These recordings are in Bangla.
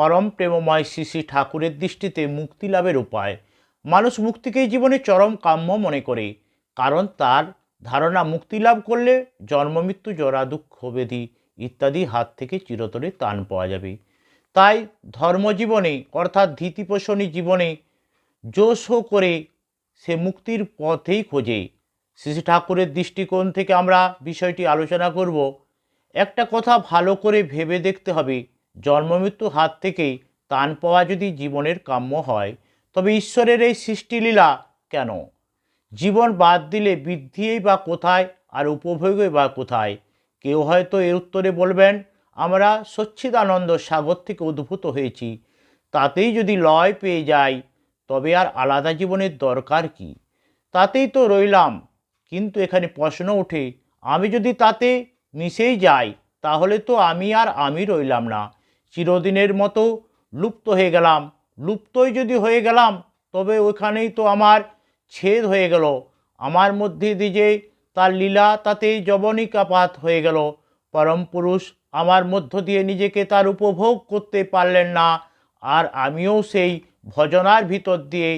পরম প্রেমময় শ্রী শ্রী ঠাকুরের দৃষ্টিতে মুক্তি লাভের উপায়। মানুষ মুক্তিকেই জীবনে চরম কাম্য মনে করে, কারণ তার ধারণা মুক্তি লাভ করলে জন্মমৃত্যু জরা, দুঃখ বেধি ইত্যাদি হাত থেকে চিরতরে তান পাওয়া যাবে। তাই ধর্মজীবনে, অর্থাৎ ধীতিপোষণী জীবনে জোশ করে সে মুক্তির পথেই খোঁজে। শ্রী ঠাকুরের দৃষ্টিকোণ থেকে আমরা বিষয়টি আলোচনা করব। একটা কথা ভালো করে ভেবে দেখতে হবে জন্মমৃত্যু হাত থেকে তান পাওয়া যদি জীবনের কাম্য হয়, তবে ঈশ্বরের এই সৃষ্টিলীলা কেন? জীবন বাদ দিলে বৃদ্ধিই বা কোথায় আর উপভোগই বা কোথায়? কেউ হয়তো এর উত্তরে বলবেন, আমরা সচ্ছিদানন্দ সাগর থেকে উদ্ভূত হয়েছি, তাতেই যদি লয় পেয়ে যাই, তবে আর আলাদা জীবনের দরকার কি? তাতেই তো রইলাম, কিন্তু এখানে প্রশ্ন ওঠে, আমি যদি তাতে মিশেই যাই, তাহলে তো আমি আর আমি রইলাম না। চিরদিনের মতো লুপ্ত হয়ে গেলাম। লুপ্তই যদি হয়ে গেলাম, তবে ওখানেই তো আমার ছেদ হয়ে গেল। আমার মধ্যে দিয়ে তার লীলা তাতে জবনিকাপাত হয়ে গেল। পরম পুরুষ আমার মধ্য দিয়ে নিজেকে তার উপভোগ করতে পারলেন না, আর আমিও সেই ভজনার ভিতর দিয়ে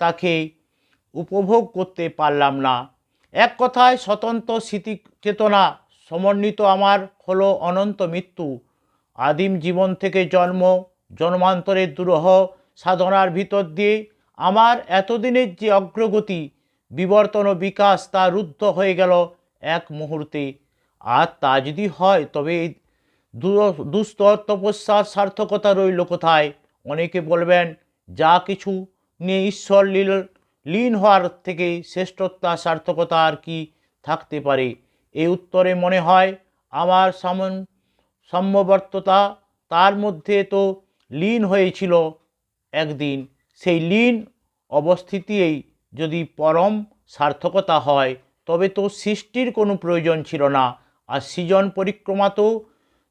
তাকে উপভোগ করতে পারলাম না। এক কথায় স্বতন্ত্র স্মৃতি চেতনা সমন্বিত আমার হলো অনন্ত মৃত্যু। আদিম জীবন থেকে জন্ম জন্মান্তরের দুরহ, সাধনার ভিতর দিয়ে আমার এতদিনের যে অগ্রগতি, বিবর্তন ও বিকাশ তা রুদ্ধ হয়ে গেল এক মুহূর্তে। আর তা যদি হয়, তবে এই দুস্তর তপস্যার সার্থকতা রইল কোথায়? অনেকে বলবেন, যা কিছু নিয়ে ঈশ্বর লীল, লীন হওয়ার থেকে শ্রেষ্ঠত্ব, সার্থকতা আর কি থাকতে পারে? এই উত্তরে মনে হয়, আমার সামন সম্যবর্ততা তার মধ্যে তো লীন হয়েছিল একদিন। সেই লীন অবস্থিতিই যদি পরম সার্থকতা হয়, তবে তো সৃষ্টির কোনো প্রয়োজন ছিল না, আর সৃজন পরিক্রমা তো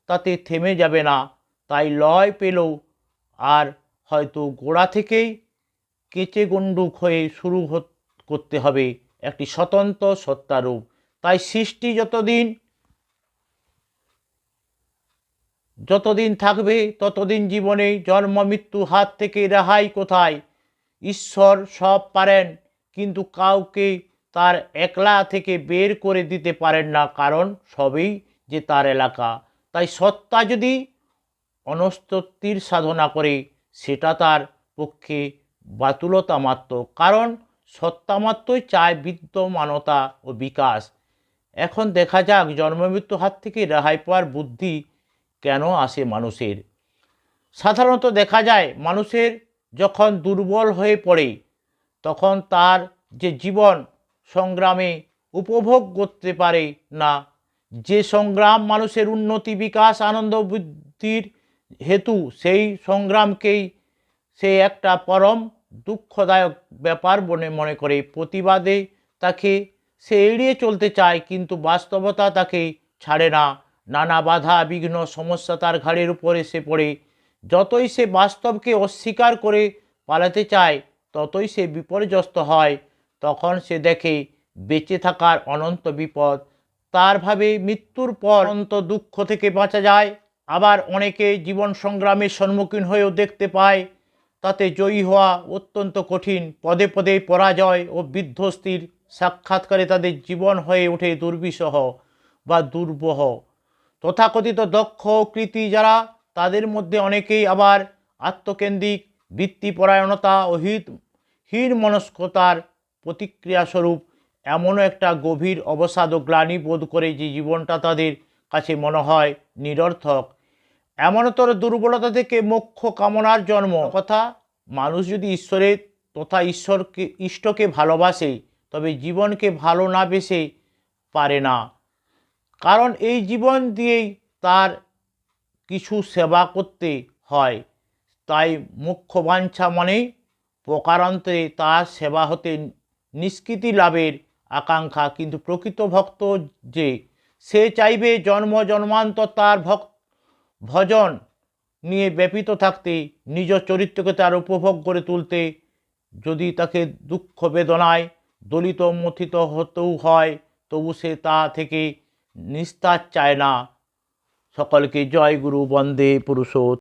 তাতে থেমে যাবে না। তাই লয় পেলেও আর হয়তো গোড়া থেকেই কেচে গণ্ডুক হয়ে শুরু করতে হবে একটি স্বতন্ত্র সত্তারূপ। তাই সৃষ্টি যতদিন যতদিন থাকবে, ততদিন জীবনে জন্ম, মৃত্যু হাত থেকে রেহাই কোথায়? ঈশ্বর সব পারেন, কিন্তু কাউকে তার একলা থেকে বের করে দিতে পারেন না, কারণ সবই যে তার এলাকা। তাই সত্তা যদি অনস্তত্তির সাধনা করে, সেটা তার পক্ষে বাতুলতা মাত্র কারণ সত্তা মাত্রই চায় বিদ্যমানতা ও বিকাশ। এখন দেখা যাক জন্মমৃত্যু হাত থেকে রেহাই পাওয়ার বুদ্ধি কেন আসে মানুষের? সাধারণত দেখা যায় মানুষের যখন দুর্বল হয়ে পড়ে, তখন তার যে জীবন সংগ্রামে উপভোগ করতে পারে না। যে সংগ্রাম মানুষের উন্নতি, বিকাশ, আনন্দ, বুদ্ধির হেতু, সেই সংগ্রামকেই সে একটা পরম দুঃখদায়ক ব্যাপার বলে মনে করে। প্রতিবাদে তাকে সে এড়িয়ে চলতে চায়, কিন্তু বাস্তবতা তাকে ছাড়ে না। নানা বাধা, বিঘ্ন, সমস্যা তার ঘাড়ের উপর এসে পড়ে। যতই সে বাস্তবকে অস্বীকার করে পালাতে চায়, ততই সে বিপর্যস্ত হয়। তখন সে দেখে বেঁচে থাকার অনন্ত বিপদ। তার ভাবে মৃত্যুর পর অনন্ত দুঃখ থেকে বাঁচা যায়। আবার অনেকে জীবন সংগ্রামের সম্মুখীন হয়েও দেখতে পায়। তাতে জয়ী হওয়া অত্যন্ত কঠিন। পদে পদে পরাজয় ও বিধ্বস্তির সাক্ষাৎকারে তাদের জীবন হয়ে ওঠে দুর্বিষহ বা দুর্বহ। তথাকথিত দক্ষ কৃতি যারা, তাদের মধ্যে অনেকেই আবার আত্মকেন্দ্রিক বৃত্তিপরায়ণতা ও হিত হীন মনস্কতার প্রতিক্রিয়াস্বরূপ এমনও একটা গভীর অবসাদ ও গ্লানি বোধ করে যে জীবনটা তাদের কাছে মনে হয় নিরর্থক। এমনতর দুর্বলতা থেকে মোক্ষ কামনার জন্ম। কথা, মানুষ যদি ঈশ্বরের তথা ঈশ্বরকে, ইষ্টকে ভালোবাসে, তবে জীবনকে ভালো না বেসে পারে না। কারণ এই জীবন দিয়েই তার কিছু সেবা করতে হয়। তাই মুখ্য বাঞ্ছা মানেই প্রকারান্তরে তার সেবা হতে নিষ্কৃতি লাভের আকাঙ্ক্ষা। কিন্তু প্রকৃত ভক্ত যে, সে চাইবে জন্ম, জন্মান্তর তার ভক্ত ভজন নিয়ে ব্যাপিত থাকতে, নিজ চরিত্রকে তার উপভোগ করে তুলতে। যদি তাকে দুঃখ বেদনায় দলিত মথিত হতেও হয়, তবু সে তা থেকে নিস্তার চায় না। সকলকে জয় গুরু বন্দে পুরুষোত্তম।